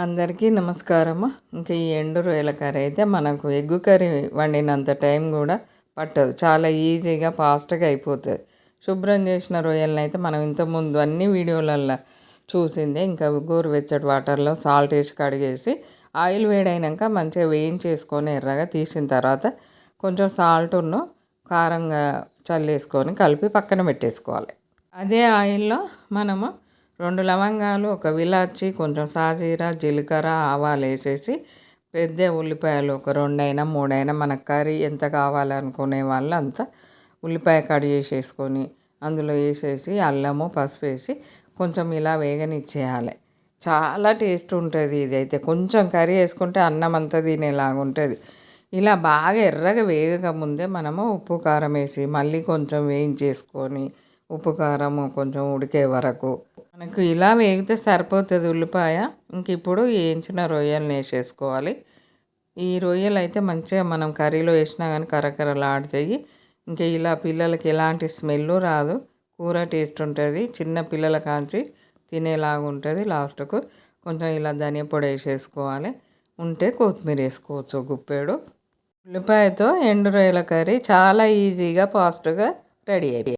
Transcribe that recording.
అందరికీ నమస్కారము. ఇంకా ఈ ఎండు రొయ్యల కర్రీ అయితే మనకు ఎగ్గు కర్రీ వండినంత టైం కూడా పట్టదు. చాలా ఈజీగా ఫాస్ట్గా అయిపోతుంది. శుభ్రం చేసిన రొయ్యలను అయితే మనం ఇంతకుముందు అన్ని వీడియోలల్లో చూసిందే. ఇంకా గోరువెచ్చటి వాటర్లో సాల్ట్ వేసి కడిగేసి ఆయిల్ వేడైనాక మంచిగా వేయించేసుకొని ఎర్రగా తీసిన తర్వాత కొంచెం సాల్ట్ను కారంగా చల్లేసుకొని కలిపి పక్కన పెట్టేసుకోవాలి. అదే ఆయిల్లో మనము రెండు లవంగాలు ఒక విలాచి కొంచెం సాజీర జీలకర్ర ఆవాలు వేసేసి పెద్ద ఉల్లిపాయలు ఒక రెండైనా మూడైనా మనకు కర్రీ ఎంత కావాలనుకునే వాళ్ళు అంత ఉల్లిపాయ కట్ చేసేసుకొని అందులో వేసేసి అల్లము పసుపు వేసి కొంచెం ఇలా వేగనిచ్చేయాలి. చాలా టేస్ట్ ఉంటుంది ఇది అయితే కొంచెం కర్రీ వేసుకుంటే అన్నం అంతా తినేలాగా ఉంటుంది. ఇలా బాగా ఎర్రగా వేగక ముందే మనము ఉప్పు కారం వేసి మళ్ళీ కొంచెం వేయించేసుకొని ఉప్పు కారము కొంచెం ఉడికే వరకు మనకు ఇలా వేగితే సరిపోతుంది ఉల్లిపాయ. ఇంక ఇప్పుడు వేయించిన రొయ్యలను వేసేసుకోవాలి. ఈ రొయ్యలు అయితే మంచిగా మనం కర్రీలో వేసినా కానీ కరకరలాడుతాయి ఇంకా ఇలా పిల్లలకి ఎలాంటి స్మెల్ రాదు. కూర టేస్ట్ ఉంటుంది. చిన్న పిల్లల కాంచి తినేలాగా ఉంటుంది లాస్ట్కు. కొంచెం ఇలా ధనియా పొడి వేసేసుకోవాలి. ఉంటే కొత్తిమీర వేసుకోవచ్చు గుప్పెడు. ఉల్లిపాయతో ఎండు రొయ్యల కర్రీ చాలా ఈజీగా ఫాస్ట్గా రెడీ అయ్యి